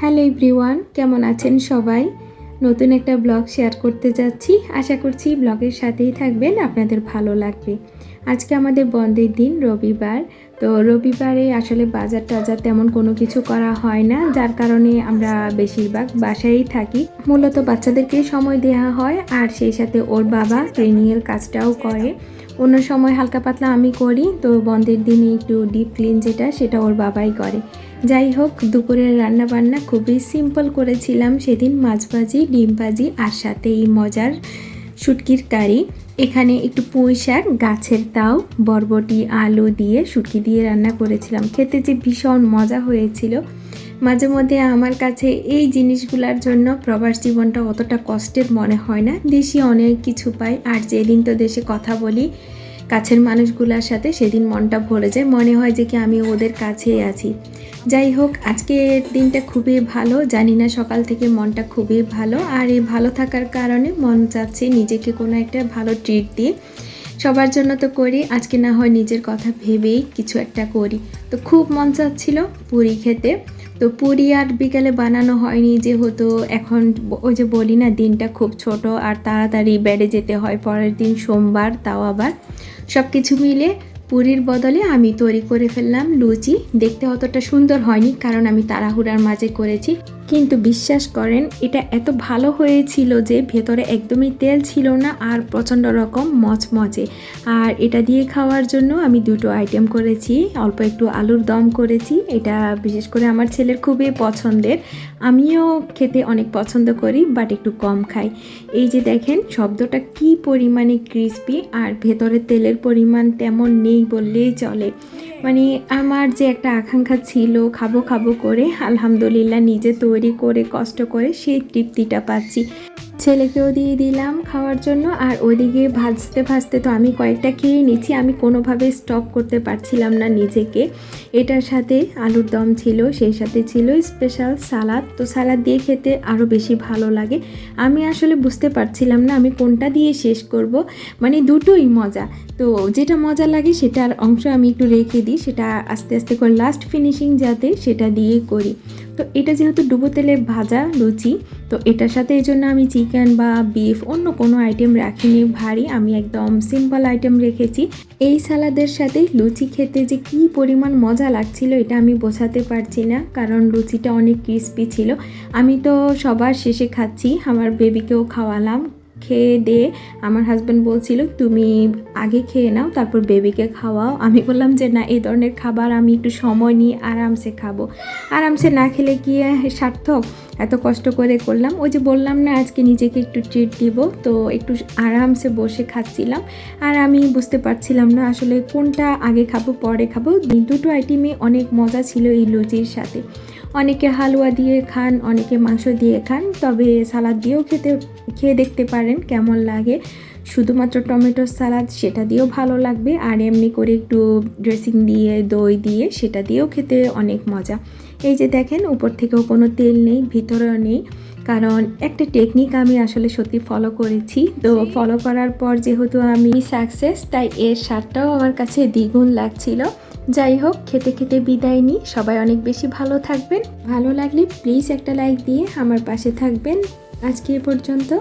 Hello everyone, কেমন আছেন সবাই? নতুন একটা ব্লগ শেয়ার করতে যাচ্ছি। আশা করছি ব্লগের সাথেই থাকবেন, আপনাদের ভালো লাগবে। আজকে আমাদের বন্ধের দিন, রবিবার। তো রবিবারে আসলে বাজার টাজার তেমন কোনো কিছু করা হয় না। যার কারণে আমরা বেশিরভাগ বাসায়ই থাকি। মূলত বাচ্চাদেরকে সময় দেওয়া হয়, আর সেই সাথে ওর বাবা ট্রেনিংয়ের কাজটাও করে। অন্য সময় হালকা পাতলা আমি করি, তো বন্ধের দিনে একটু ডিপ ক্লিন যেটা, সেটা ওর বাবাই করে। যাই হোক, দুপুরের রান্না বান্না খুবই সিম্পল করেছিলাম। সেদিন মাছ ভাজি ডিম ভাজি আর সাথে এই মজার শুটকির কারি। এখানে একটু পুঁই শাক, গাছের তাও, বরবটি, আলু দিয়ে শুটকি দিয়ে রান্না করেছিলাম। খেতে যে ভীষণ মজা হয়েছিল। মাঝে মধ্যে আমার কাছে এই জিনিসগুলোর জন্য প্রবাস জীবনটা অতটা কষ্টের মনে হয় না। দেশি অনেক কিছু পাই। আর যেদিন তো দেশে কথা বলি কাছের মানুষগুলোর সাথে সেদিন মনটা ভরে যায়। মনে হয় যে কি আমি ওদের কাছেই আছি। যাই হোক, আজকের দিনটা খুবই ভালো। জানি না সকাল থেকে মনটা খুবই ভালো। আর এই ভালো থাকার কারণে মন চাচ্ছে নিজেকে কোনো একটা ভালো ট্রিট দিয়ে সবার জন্য তো করি। আজকে না হয় নিজের কথা ভেবেই কিছু একটা করি। তো খুব মন চাচ্ছিল পুরি খেতে। তো পুরি আর বিকালে বানানো হয়নি যেহেতু এখন ওই যে বলি না, দিনটা খুব ছোট আর তাড়াতাড়ি বেড়ে যেতে হয়। পরের দিন সোমবার, তাও আবার। সব কিছু মিলে পুরীর বদলে আমি তৈরি করে ফেললাম লুচি। দেখতে অতটা সুন্দর হয়নি কারণ আমি তাড়াহুড়ার মাঝে করেছি। কিন্তু বিশ্বাস করেন, এটা এত ভালো হয়েছিল যে ভেতরে একদমই তেল ছিল না আর প্রচণ্ড রকম মচমচে। আর এটা দিয়ে খাওয়ার জন্য আমি দুটো আইটেম করেছি, অল্প একটু আলুর দম করেছি, এটা বিশেষ করে আমার ছেলের খুবই পছন্দের। আমিও খেতে অনেক পছন্দ করি বাট একটু কম খাই। এই যে দেখেন, শব্দটা কি পরিমাণে ক্রিস্পি আর ভেতরে তেলের পরিমাণ তেমন নেই বললেই চলে। মানে আমার যে একটা আকাঙ্ক্ষা ছিল, খাব খাব করে, আলহামদুলিল্লাহ নিজে তৈরি করে, কষ্ট করে সেই তৃপ্তিটা পাচ্ছি। ছেলেকেও দিয়ে দিলাম খাওয়ার জন্য আর ওইদিকে ভাজতে ভাজতে তো আমি কয়েকটা খেয়ে নিচ্ছি, আমি কোনোভাবে স্টপ করতে পারছিলাম না নিজেকে। এটার সাথে আলুর দম ছিল, সেই সাথে ছিল স্পেশাল সালাদ তো সালাদ দিয়ে খেতে আরও বেশি ভালো লাগে। আমি আসলে বুঝতে পারছিলাম না আমি কোনটা দিয়ে শেষ করব। মানে দুটোই মজা। তো যেটা মজা লাগে সেটার অংশ আমি একটু রেখে দিই, সেটা আস্তে আস্তে করে লাস্ট ফিনিশিং যাতে সেটা দিয়ে করি। তো এটা যেহেতু ডুবো তেলে ভাজা লুচি, তো এটার সাথে এই জন্য আমি চিকেন বা বিফ অন্য কোনো আইটেম রাখিনি, ভারী, আমি একদম সিম্পল আইটেম রেখেছি। এই সালাদের সাথে লুচি খেতে যে কি পরিমাণ মজা লাগছিল এটা আমি বোঝাতে পারছি না, কারণ লুচিটা অনেক ক্রিস্পি ছিল। আমি তো সবার শেষে খাচ্ছি, আমার বেবিকেও খাওয়ালাম খেয়ে দিয়ে আমার হাজব্যান্ড বলছিল, তুমি আগে খেয়ে নাও, তারপর বেবিকে খাওয়াও। আমি বললাম যে, না, এই ধরনের খাবার আমি একটু সময় নিয়ে আরামসে খাব। আরামসে না খেলে কি সার্থক? এত কষ্ট করে করলাম। ওই যে বললাম না, আজকে নিজেকে একটু ট্রিট দিব, তো একটু আরামসে বসে খাচ্ছিলাম। আর আমি বুঝতে পারছিলাম না আসলে কোনটা আগে খাব, পরে খাব। দুটো আইটেমে অনেক মজা ছিল এই লুচির সাথে। অনেকে হালুয়া দিয়ে খান অনেকে মাংস দিয়ে খান তবে সালাদ দিয়েও খেতে খেয়ে দেখতে পারেন কেমন লাগে। শুধুমাত্র টমেটো সালাদ সেটা দিয়েও ভালো লাগবে। আর এমনি করে একটু ড্রেসিং দিয়ে দই দিয়ে সেটা দিয়েও খেতে অনেক মজা। এই যে দেখেন উপর থেকেও কোনো তেল নেই ভিতরেও নেই। কারণ একটা টেকনিক আমি আসলে সত্যি ফলো করেছি। তো ফলো করার পর যেহেতু আমি সাকসেস তাই এর স্বাদটাও আমার কাছে দ্বিগুণ লাগছিল। যাই হোক, খেতে খেতে বিদায় নিই। সবাই অনেক বেশি ভালো থাকবেন। ভালো লাগলে প্লিজ একটা লাইক দিয়ে আমার পাশে থাকবেন। আজকে এ পর্যন্ত।